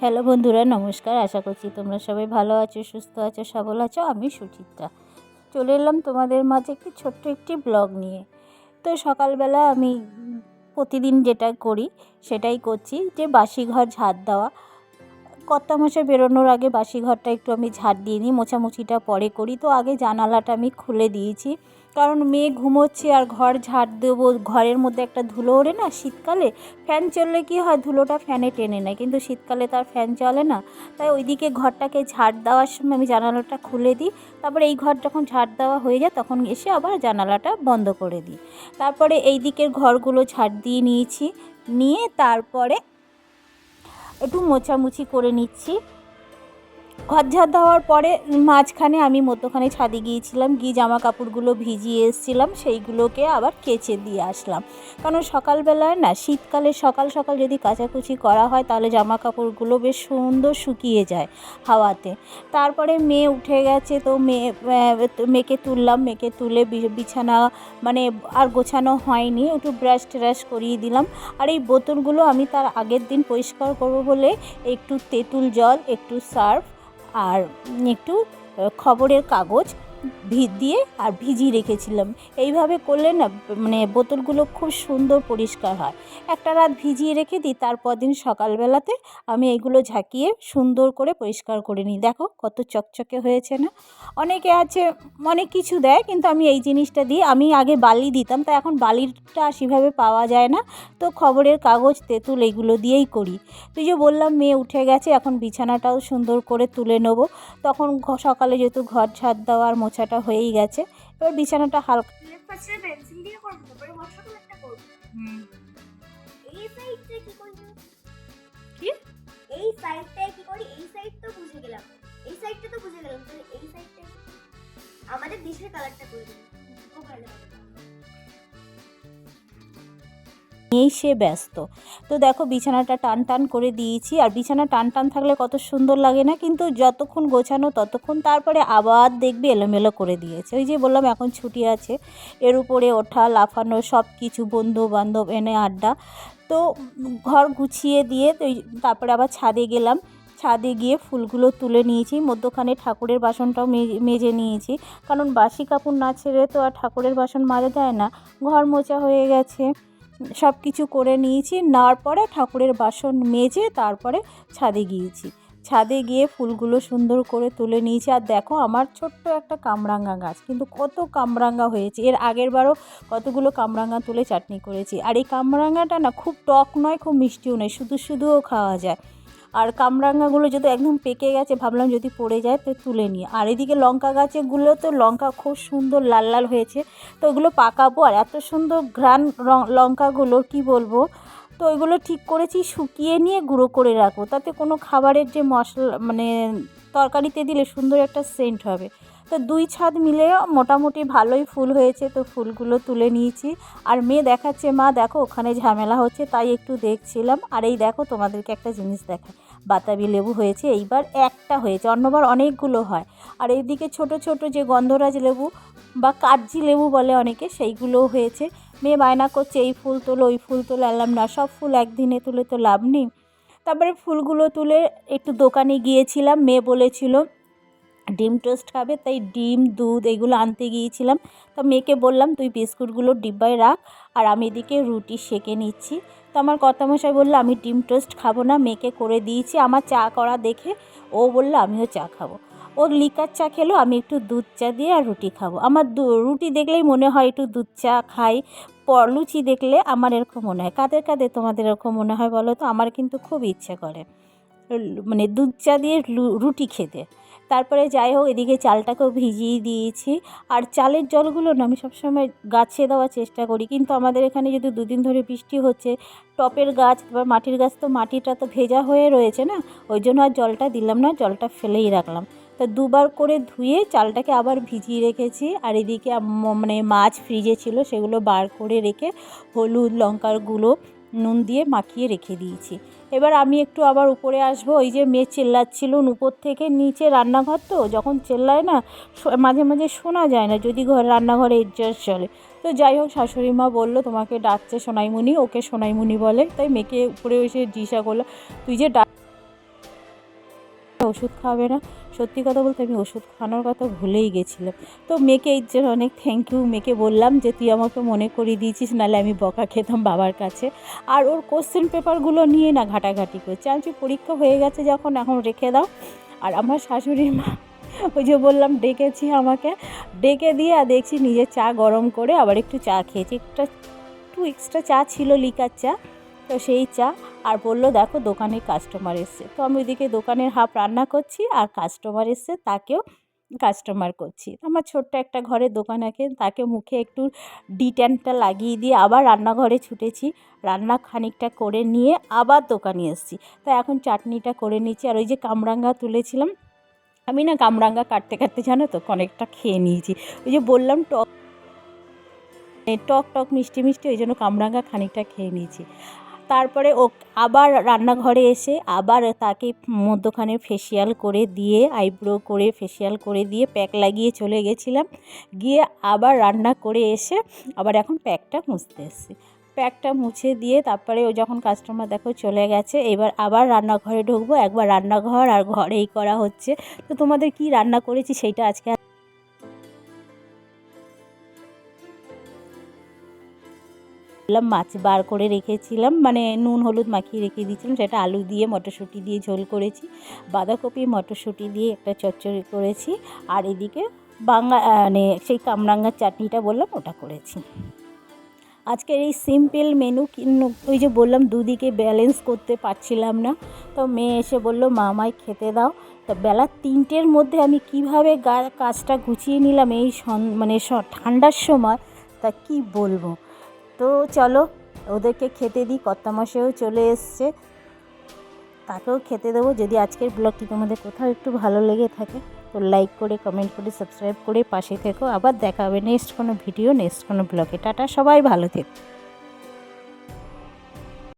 Hello বন্ধুরা, নমস্কার। আশা করছি তোমরা সবাই ভালো আছো, সুস্থ আছো, সবল আছো, আমি সুচিত্রা। চলে এলাম তোমাদের মাঝে একটি ছোট্ট একটি ব্লগ নিয়ে। তো সকালবেলা আমি প্রতিদিন যেটা করি, সেটাই করছি যে বাসি ঘর ঝাড় দেওয়া। কর্তা মশাই বেরোনোর আগে বাসি ঘরটা একটু আমি ঝাড় দিয়ে নিই, মোছামুছিটা পরে করি। তো আগে জানালাটা আমি খুলে দিয়েছি। কারণ মেয়ে ঘুমোচ্ছে আর ঘর ঝাড় দেবো, ঘরের মধ্যে একটা ধুলো ওড়ে না শীতকালে, ফ্যান চললে কি হয়, ধুলোটা ফ্যানে টেনে নেয়, কিন্তু শীতকালে তার ফ্যান চলে না। তাই ওইদিকে ঘরটাকে ঝাড় দেওয়ার সময় আমি জানালাটা খুলে দিই, তারপরে এই ঘর যখন ঝাড় দেওয়া হয়ে যায়, তখন এসে আবার জানালাটা বন্ধ করে দিই। তারপরে এই দিকের ঘরগুলো ঝাড় দিয়ে নিয়েছি, নিয়ে তারপরে একটু মোছামুছি করে নিচ্ছি। ঘর ঝাড় দেওয়ার পরে মাঝখানে আমি মধ্যখানে ছাদে গিয়েছিলাম, গিয়ে জামা কাপড়গুলো ভিজিয়ে এসেছিলাম, সেইগুলোকে আবার কেচে দিয়ে আসলাম। কারণ সকালবেলায় না, শীতকালে সকাল সকাল যদি কাচাকুচি করা হয়, তাহলে জামা কাপড়গুলো বেশ সুন্দর শুকিয়ে যায় হাওয়াতে। তারপরে মেয়ে উঠে গেছে, তো মেয়ে মেয়েকে তুললাম, মেয়েকে তুলে বিছানা মানে আর গোছানো হয়নি, একটু ব্রাশ ট্রাশ করিয়ে দিলাম। আর এই বোতলগুলো আমি তার আগের দিন পরিষ্কার করব বলে একটু তেঁতুল জল, একটু সার্ফ আর একটু খবরের কাগজ ভি দিয়ে আর ভিজিয়ে রেখেছিলাম। এইভাবে করলে না মানে বোতলগুলো খুব সুন্দর পরিষ্কার হয়। একটা রাত ভিজিয়ে রেখে দিই, তারপর দিন সকালবেলাতে আমি এইগুলো ঝাঁকিয়ে সুন্দর করে পরিষ্কার করে নিই। দেখো কত চকচকে হয়েছে না? অনেকে আছে, অনেক কিছু দেয়, কিন্তু আমি এই জিনিসটা দিই আমি আগে বালি দিতাম, তা এখন বালিটা সেভাবে পাওয়া যায় না। তো খবরের কাগজ, তেঁতুল এইগুলো দিয়েই করি। তুই যে বললাম, মেয়ে উঠে গেছে, এখন বিছানাটাও সুন্দর করে তুলে নেব। তখন সকালে যেহেতু ঘর ঝাড় দেওয়া আর মোছাটা হয়েই গেছে। এবার বিছানাটা হালকা পেন্সিল দিয়ে করব তারপরে বর্ষা করব। এই সাইডটা কি করব কি? এই সাইডটায় কি করি? এই সাইড তো বুঝে গেলাম। এই সাইডটা তো বুঝে গেলাম তাহলে এই সাইডটা আমাদের দেশের কালারটা করে দেবো। খুব ভালো নিয়েই সে ব্যস্ত। তো দেখো বিছানাটা টান টান করে দিয়েছি, আর বিছানা টান টান থাকলে কত সুন্দর লাগে না? কিন্তু যতক্ষণ গোছানো ততক্ষণ তারপরে আবার দেখবে এলোমেলো করে দিয়েছে। ওই যে বললাম, এখন ছুটি আছে, এর উপরে ওঠা, লাফানো সব কিছু বন্ধু বান্ধব এনে আড্ডা। তো ঘর গুছিয়ে দিয়ে তারপরে আবার ছাদে গেলাম। ছাদে গিয়ে ফুলগুলো তুলে নিয়েছি, মধ্যখানে ঠাকুরের বাসনটাও মেজে নিয়েছি। কারণ বাসি কাপড় না ছেড়ে তো আর ঠাকুরের বাসন মাজা যায় না। ঘর মোছা হয়ে গেছে। সব কিছু করে নিয়েছি নার পরে ঠাকুরের বাসন মেজে তারপরে ছাদে গিয়েছি। ছাদে গিয়ে ফুলগুলো সুন্দর করে তুলে নিয়েছি। আর দেখো আমার ছোট্ট একটা কামরাঙ্গা গাছ, কিন্তু কত কামরাঙ্গা হয়েছে। এর আগের বারও কতগুলো কামরাঙ্গা তুলে চাটনি করেছি। আর এই কামরাঙ্গাটা না খুব টক নয়, খুব মিষ্টিও নয়, শুধু শুধুও খাওয়া যায়। আর কামরাঙ্গাগুলো যদি একদম পেকে গেছে, ভাবলাম যদি পড়ে যায় তো তুলে নিই। আর এদিকে লঙ্কা গাছেগুলো তো লঙ্কা খুব সুন্দর লাল লাল হয়েছে, তো ওগুলো পাকাবো। আর এত সুন্দর ঘ্রাণ লঙ্কাগুলোর কি বলব? তো ওইগুলো ঠিক করেছি, শুকিয়ে নিয়ে গুঁড়ো করে রাখব। তাতে কোনো খাবারের যে মশলা মানে তরকারিতে দিলে সুন্দর একটা সেন্ট হবে। তো দুই ছাদ মিলে মোটামুটি ভালোই ফুল হয়েছে, তো ফুলগুলো তুলে নিয়েছি। আর মেয়ে দেখাচ্ছে, মা, দেখো, ওখানে ঝামেলা হচ্ছে, তাই একটু দেখছিলাম। আর এই দেখো, তোমাদেরকে একটা জিনিস দেখায় বাতাবি লেবু হয়েছে, এইবার একটা হয়েছে, অন্যবার অনেকগুলো হয়। আর এইদিকে ছোট ছোট যে গন্ধরাজ লেবু বা কাগজি লেবু বলে অনেকে, সেইগুলোও হয়েছে। মেয়ে বায়না করছে, এই ফুল তোলো, ওই ফুল তোলো, আনলাম না, সব ফুল একদিনে তুলে তো লাভ নেই। তারপরে ফুলগুলো তুলে একটু দোকানে গিয়েছিলাম, মেয়ে বলেছিল ডিম টোস্ট খাবে, তাই ডিম, দুধ এগুলো আনতে গিয়েছিলাম। তো মেয়েকে বললাম, তুই বিস্কুটগুলো ডিব্বায় রাখ, আর আমি এদিকে রুটি সেকে নিচ্ছি। তো আমার কর্তামশাই বলল, আমি ডিম টোস্ট খাব না, মেয়েকে করে দিয়েছি, আমার চা করা দেখে। ও বলল, আমিও চা খাব। ও লিকার চা খেলো, আমি একটু দুধ চা দিয়ে আর রুটি খাব। আমার রুটি দেখলেই মনে হয় একটু দুধ চা খাই লুচি দেখলে আমার এরকম মনে হয়। কাদের কাদের তোমাদের এরকম মনে হয় বলো তো? আমার কিন্তু খুব ইচ্ছে করে মানে দুধ চা দিয়ে রুটি খেতে। তারপরে যাই হোক, এদিকে চালটাকেও ভিজিয়ে দিয়েছি। আর চালের জলগুলো না আমি সবসময় গাছে দেওয়ার চেষ্টা করি। কিন্তু আমাদের এখানে যদি দুদিন ধরে বৃষ্টি হচ্ছে, টপের গাছ বা মাটির গাছ তো মাটিটা তো ভেজা হয়ে রয়েছে না, ওই জন্য আর জলটা দিলাম না, জলটা ফেলেই রাখলাম। তো দুবার করে ধুয়ে চালটাকে আবার ভিজিয়ে রেখেছি। আর এদিকে মানে মাছ ফ্রিজে ছিল, সেগুলো বার করে রেখে হলুদ, লঙ্কার গুঁড়ো নুন দিয়ে মাখিয়ে রেখে দিয়েছি। এবার আমি একটু আবার উপরে আসব। ওই যে মেয়ে চেল্লাচ্ছিল উপর থেকে নিচে রান্নাঘর তো, যখন চেল্লায় না মাঝে মাঝে শোনা যায় না যদি ঘর, রান্নাঘরে এডজাস্ট চলে। তো যাই হোক শাশুড়ি মা বলল, তোমাকে ডাকছে সোনাইমুনি, ওকে সোনাইমুনি বলে। তাই মেয়েকে উপরে এসে জিজ্ঞাসা করল, তুই যে ডাক, ওষুধ খাবে না? সত্যি কথা বলতে আমি ওষুধ খাওয়ানোর কথা ভুলেই গেছিলাম। তো মেয়েকে এই জন্য অনেক থ্যাংক ইউ মেয়েকে বললাম যে, তুই আমাকে মনে করিয়ে দিয়েছিস, নাহলে আমি বকা খেতাম বাবার কাছে। আর ওর কোশ্চেন পেপারগুলো নিয়ে না ঘাটাঘাটি করছে। আমি পরীক্ষা হয়ে গেছে যখন, এখন রেখে দাও। আর আমার শাশুড়ি মা, ওই যে বললাম, ডেকেছি আমাকে। ডেকে দিয়ে, আর দেখছি নিজে চা গরম করে আবার একটু চা খেয়েছি। একটা, একটু এক্সট্রা চা ছিল লিকার চা। তো সেই চা আর বলল, দেখো দোকানে কাস্টমার এসছে। তো আমি ওইদিকে দোকানের হাফ রান্না করছি আর কাস্টমার এসছে, তাকেও কাস্টমার করছি। আমার ছোট্ট একটা ঘরে দোকান আছে, তাকে মুখে একটু ডিট্যানটা লাগিয়ে দিয়ে আবার রান্নাঘরে ছুটেছি। রান্না খানিকটা করে নিয়ে আবার দোকানে এসেছি। তো এখন চাটনিটা করে নিচ্ছি আর ওই যে কামরাঙ্গা তুলেছিলাম, আমি না কামরাঙ্গা কাটতে কাটতে জানো তো অনেকটা খেয়ে নিয়েছি। ওই যে বললাম, টক টক টক মিষ্টি মিষ্টি, ওই জন্য কামরাঙ্গা খানিকটা খেয়ে নিয়েছি। তারপরে ও আবার রান্নাঘরে এসে আবার তাকে মধ্যখানে ফেসিয়াল করে দিয়ে আইব্রো করে ফেসিয়াল করে দিয়ে প্যাক লাগিয়ে চলে গেছিলাম। গিয়ে আবার রান্না করে এসে আবার এখন প্যাকটা মুছতে এসেছি। প্যাকটা মুছে দিয়ে তারপরে ও যখন কাস্টমার দেখো চলে গেছে, এবার আবার রান্নাঘরে ঢুকবো। একবার রান্নাঘর আর ঘরেই করা হচ্ছে। তো তোমাদের কি রান্না করেছি সেইটা আজকে মাছ বার করে রেখেছিলাম মানে নুন হলুদ মাখিয়ে রেখে দিয়েছিলাম, সেটা আলু দিয়ে মটরশুঁটি দিয়ে ঝোল করেছি, বাঁধাকপি, মটরশুঁটি দিয়ে একটা চচ্চড়ি করেছি, আর এদিকে বাংলা মানে সেই কামরাঙ্গার চাটনিটা বললাম, ওটা করেছি। আজকের এই সিম্পল মেনু ওই যে বললাম দুদিকে ব্যালেন্স করতে পারছিলাম না, তো মেয়ে এসে বলল, মা, আমায় খেতে দাও। তো বেলা তিনটের মধ্যে আমি কীভাবে গা, কাজটা গুছিয়ে নিলাম এই মানে ঠান্ডার সময়, তা কি বলব? তো চলো, ওদেরকে খেতে দিই, কর্তামশাইও চলে এসছে। তাকেও খেতে দেবো, যদি আজকের ব্লগটি তোমাদের কোথাও একটু ভালো লেগে থাকে, তো লাইক করে কমেন্ট করে সাবস্ক্রাইব করে পাশে থেকো। আবার দেখা হবে নেক্সট কোনো ভিডিও নেক্সট কোনো ব্লগে। টাটা, সবাই ভালো থেকো।